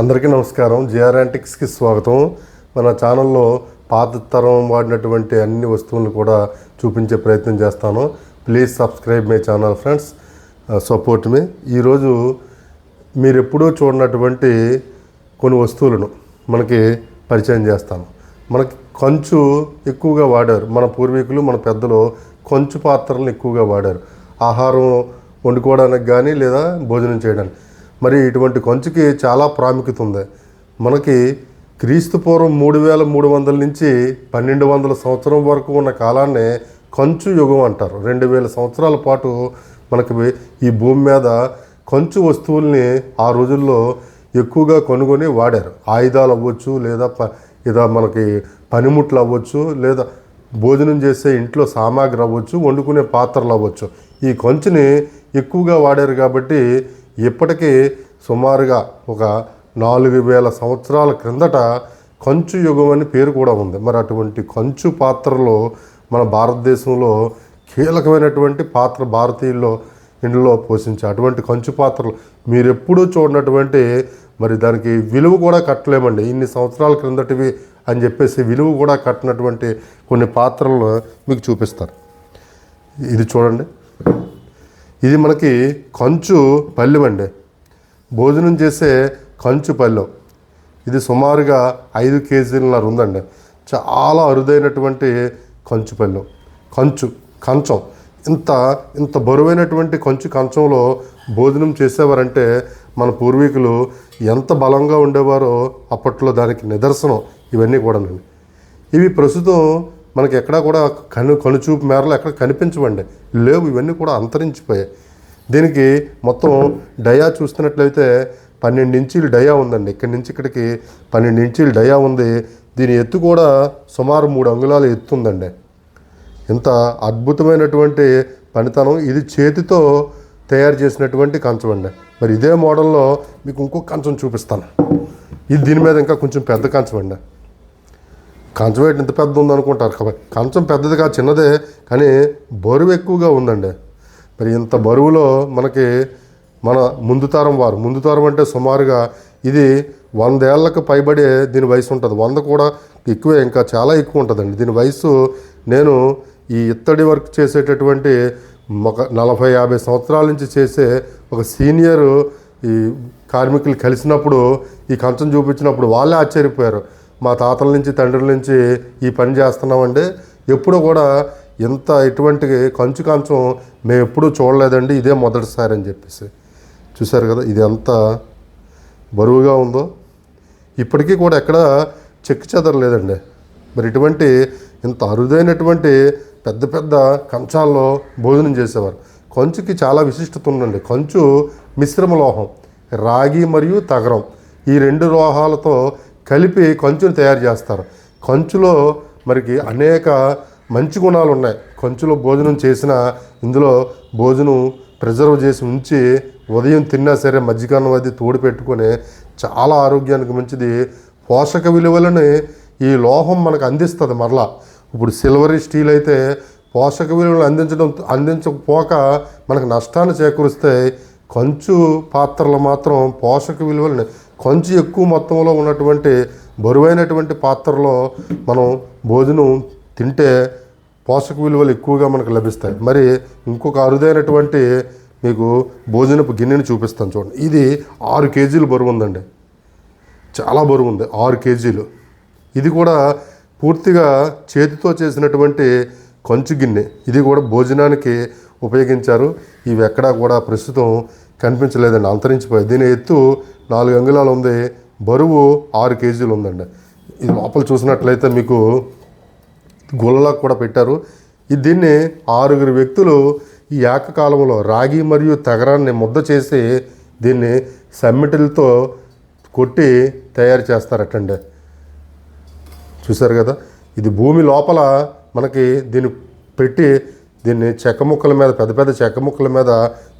అందరికీ నమస్కారం. జిఆర్యాంటిక్స్కి స్వాగతం. మన ఛానల్లో పాత తరం వాడినటువంటి అన్ని వస్తువులను కూడా చూపించే ప్రయత్నం చేస్తాను. Please subscribe my channel friends. Support me. ఈరోజు మీరు ఎప్పుడూ చూడనటువంటి కొన్ని వస్తువులను మనకి పరిచయం చేస్తాను. మనకి కంచు ఎక్కువగా వాడారు. మన పూర్వీకులు మన పెద్దలు కంచు పాత్రలను ఎక్కువగా వాడారు. ఆహారం వండుకోవడానికి కానీ లేదా భోజనం చేయడానికి. మరి ఇటువంటి కంచుకి చాలా ప్రాముఖ్యత ఉంది. మనకి క్రీస్తు పూర్వం మూడు వేల మూడు వందల నుంచి పన్నెండు వందల సంవత్సరం వరకు ఉన్న కాలాన్ని కంచు యుగం అంటారు. రెండు వేల సంవత్సరాల పాటు మనకి ఈ భూమి మీద కంచు వస్తువుల్ని ఆ రోజుల్లో ఎక్కువగా కొనుగొని వాడారు. ఆయుధాలు అవ్వచ్చు లేదా ప ఇదా మనకి పనిముట్లు అవ్వచ్చు లేదా భోజనం చేసే ఇంట్లో సామాగ్రి అవ్వచ్చు వండుకునే పాత్రలు అవ్వచ్చు. ఈ కంచుని ఎక్కువగా వాడారు కాబట్టి ఇప్పటికీ సుమారుగా ఒక నాలుగు వేల సంవత్సరాల క్రిందట కంచు యుగం అని పేరు కూడా ఉంది. మరి అటువంటి కంచు పాత్రలో మన భారతదేశంలో కీలకమైనటువంటి పాత్ర భారతీయుల్లో ఇంట్లో పోషించే అటువంటి కంచు పాత్రలు మీరు ఎప్పుడూ చూడనటువంటి మరి దానికి విలువ కూడా కట్టలేమండి. ఇన్ని సంవత్సరాల క్రిందటివి అని చెప్పేసి విలువ కూడా కట్టినటువంటి కొన్ని పాత్రలను మీకు చూపిస్తారు ఇది చూడండి. ఇది మనకి కంచు పళ్ళెం అండి. భోజనం చేసే కంచు పళ్ళెం. ఇది సుమారుగా ఐదు కేజీలన్నర ఉందండి. చాలా అరుదైనటువంటి కంచు పళ్ళెం. కంచు కంచం. ఇంత ఇంత బరువైనటువంటి కంచు కంచంలో భోజనం చేసేవారంటే మన పూర్వీకులు ఎంత బలంగా ఉండేవారో అప్పట్లో దానికి నిదర్శనం ఇవన్నీ కూడానండి ఇవి ప్రస్తుతం మనకి ఎక్కడా కూడా కను కనుచూపు మేరలో ఎక్కడ కనిపించవండి. లేవు ఇవన్నీ కూడా అంతరించిపోయాయి. దీనికి మొత్తం డయా చూస్తున్నట్లయితే పన్నెండు ఇంచీలు డయా ఉందండి. ఇక్కడి నుంచి ఇక్కడికి పన్నెండు ఇంచీలు డయా ఉంది. దీని ఎత్తు కూడా సుమారు మూడు అంగుళాలు ఎత్తు ఉందండి. ఇంత అద్భుతమైనటువంటి పనితనం ఇది చేతితో తయారు చేసినటువంటి కంచం అండి. మరి ఇదే మోడల్లో మీకు ఇంకో కంచం చూపిస్తాను. ఇది దీని మీద ఇంకా కొంచెం పెద్ద కంచం అండి. కంచం ఏంటి? ఇంత పెద్ద ఉందనుకుంటారు కాబట్టి కంచం పెద్దది కాదు చిన్నదే కానీ బరువు ఎక్కువగా ఉందండి. మరి ఇంత బరువులో మనకి మన ముందు తరం వారు ముందు తరం అంటే సుమారుగా ఇది వందేళ్ళకు పైబడి దీని వయసు ఉంటుంది. వంద కూడా ఎక్కువే ఇంకా చాలా ఎక్కువ ఉంటుందండి. దీని వయసు నేను ఈ ఇత్తడి వర్క్ చేసేటటువంటి ఒక నలభై యాభై సంవత్సరాల నుంచి చేసే ఒక సీనియర్ ఈ కార్మికులు కలిసినప్పుడు ఈ కంచం చూపించినప్పుడు వాళ్ళే ఆశ్చర్యపోయారు. మా తాతల నుంచి తండ్రుల నుంచి ఈ పని చేస్తున్నామండి. ఎప్పుడూ కూడా ఇంత ఇటువంటి కంచు కంచం మేము ఎప్పుడూ చూడలేదండి. ఇదే మొదటిసారి అని చెప్పేసి. చూశారు కదా ఇది ఎంత బరువుగా ఉందో. ఇప్పటికీ కూడా ఎక్కడ చెక్కు చెదరలేదండి. మరి ఇటువంటి ఇంత అరుదైనటువంటి పెద్ద పెద్ద కంచాల్లో భోజనం చేసేవారు. కంచుకి చాలా విశిష్టత ఉందండి. కంచు మిశ్రమ లోహం రాగి మరియు తగరం ఈ రెండు లోహాలతో కలిపి కంచుని తయారు చేస్తారు. కంచులో మరికి అనేక మంచి గుణాలు ఉన్నాయి. కంచులో భోజనం చేసిన ఇందులో భోజనం ప్రిజర్వ్ చేసి ఉంచి ఉదయం తిన్నా సరే మజ్జిగన్నం అది తోడు పెట్టుకొని చాలా ఆరోగ్యానికి మంచిది. పోషక విలువలని ఈ లోహం మనకు అందిస్తుంది మరలా. ఇప్పుడు సిల్వర్ స్టీల్ అయితే పోషక విలువలు అందించడం అందించకపోక మనకు నష్టాన్ని చేకూరిస్తే కంచు పాత్రలు మాత్రం పోషక విలువలని కంచు ఎక్కువ మొత్తంలో ఉన్నటువంటి బరువైనటువంటి పాత్రలో మనం భోజనం తింటే పోషక విలువలు ఎక్కువగా మనకు లభిస్తాయి. మరి ఇంకొక అరుదైనటువంటి మీకు భోజనపు గిన్నెని చూపిస్తాను చూడండి. ఇది ఆరు కేజీలు బరువు ఉందండి. చాలా బరువు ఉంది ఆరు కేజీలు. ఇది కూడా పూర్తిగా చేతితో చేసినటువంటి కంచు గిన్నె. ఇది కూడా భోజనానికి ఉపయోగించారు. ఇవి ఎక్కడా కూడా ప్రస్తుతం కనిపించలేదండి అంతరించిపోయాయి. దీని ఎత్తు నాలుగు అంగుళాలు ఉంది. బరువు ఆరు కేజీలు ఉందండి. ఇది లోపల చూసినట్లయితే మీకు గుల్లలా కూడా పెట్టారు. ఇది దీన్ని ఆరుగురు వ్యక్తులు ఈ ఏకకాలంలో రాగి మరియు తగరాన్ని ముద్ద చేసి దీన్ని సమ్మిటిలతో కొట్టి తయారు చేస్తారటండి. చూశారు కదా? ఇది భూమి లోపల మనకి దీన్ని పెట్టి దీన్ని చెక్క ముక్కల మీద పెద్ద పెద్ద చెక్క ముక్కల మీద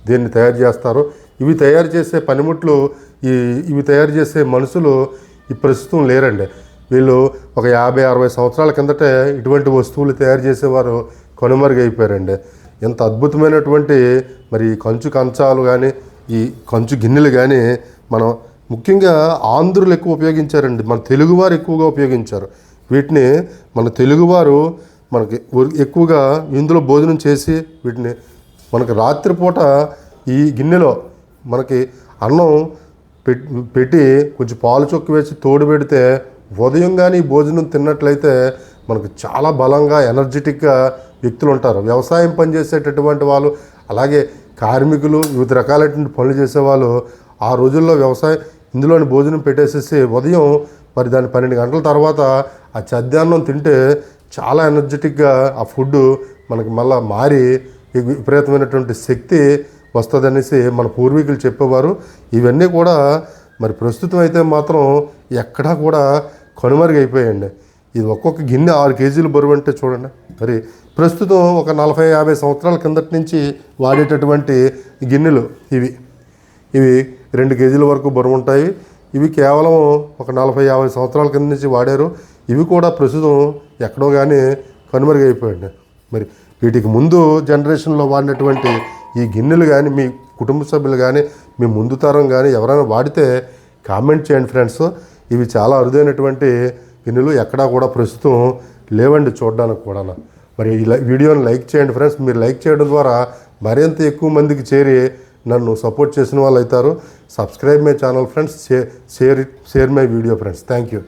దీన్ని తయారు చేస్తారు. ఇవి తయారు చేసే పనిముట్లు ఈ ఇవి తయారు చేసే మనుషులు ఈ ప్రస్తుతం లేరండి. వీళ్ళు ఒక యాభై అరవై సంవత్సరాల కిందటే ఇటువంటి వస్తువులు తయారు చేసేవారు కనుమరుగైపోయారండి. ఎంత అద్భుతమైనటువంటి మరి కంచు కంచాలు కానీ ఈ కంచు గిన్నెలు కానీ మనం ముఖ్యంగా ఆంధ్రులు ఎక్కువ ఉపయోగించారండి. మన తెలుగువారు ఎక్కువగా ఉపయోగించారు. వీటిని మన తెలుగువారు మనకి ఎక్కువగా ఇందులో భోజనం చేసి వీటిని మనకి రాత్రిపూట ఈ గిన్నెలో మనకి అన్నం పెట్టి కొంచెం పాలు చొక్కు వేసి తోడు పెడితే ఉదయం కానీ భోజనం తిన్నట్లయితే మనకు చాలా బలంగా ఎనర్జెటిక్గా వ్యక్తులు ఉంటారు. వ్యవసాయం పనిచేసేటటువంటి వాళ్ళు అలాగే కార్మికులు వివిధ రకాలైనటువంటి పనులు చేసేవాళ్ళు ఆ రోజుల్లో వ్యవసాయం ఇందులోని భోజనం పెట్టేసేసి ఉదయం మరి దాని పన్నెండు గంటల తర్వాత ఆ చద్యాన్నం తింటే చాలా ఎనర్జెటిక్గా ఆ ఫుడ్ మనకి మళ్ళా మారి విపరీతమైనటువంటి శక్తి వస్తుందనేసి మన పూర్వీకులు చెప్పేవారు. ఇవన్నీ కూడా మరి ప్రస్తుతం అయితే మాత్రం ఎక్కడా కూడా కనుమరుగైపోయాయండి. ఇది ఒక్కొక్క గిన్నె ఆరు కేజీలు బరువు అంటే చూడండి. మరి ప్రస్తుతం ఒక నలభై యాభై సంవత్సరాల కిందటి నుంచి వాడేటటువంటి గిన్నెలు ఇవి. ఇవి రెండు కేజీల వరకు బరువు ఉంటాయి. ఇవి కేవలం ఒక నలభై యాభై సంవత్సరాల కింద నుంచి వాడారు. ఇవి కూడా ప్రస్తుతం ఎక్కడో కానీ కనుమరుగైపోయాయండి. మరి వీటికి ముందు జనరేషన్లో వాడినటువంటి ఈ గిన్నెలు కానీ మీ కుటుంబ సభ్యులు కానీ మీ ముందు తరం కానీ ఎవరైనా వాడితే కామెంట్ చేయండి ఫ్రెండ్స్. ఇవి చాలా అరుదైనటువంటి గిన్నెలు ఎక్కడా కూడా ప్రస్తుతం లేవండి చూడడానికి కూడా మరి ఈ వీడియోని లైక్ చేయండి ఫ్రెండ్స్. మీరు లైక్ చేయడం ద్వారా మరింత ఎక్కువ మందికి చేరి నన్ను సపోర్ట్ చేసిన వాళ్ళు అవుతారు subscribe my channel friends share share share my video friends thank you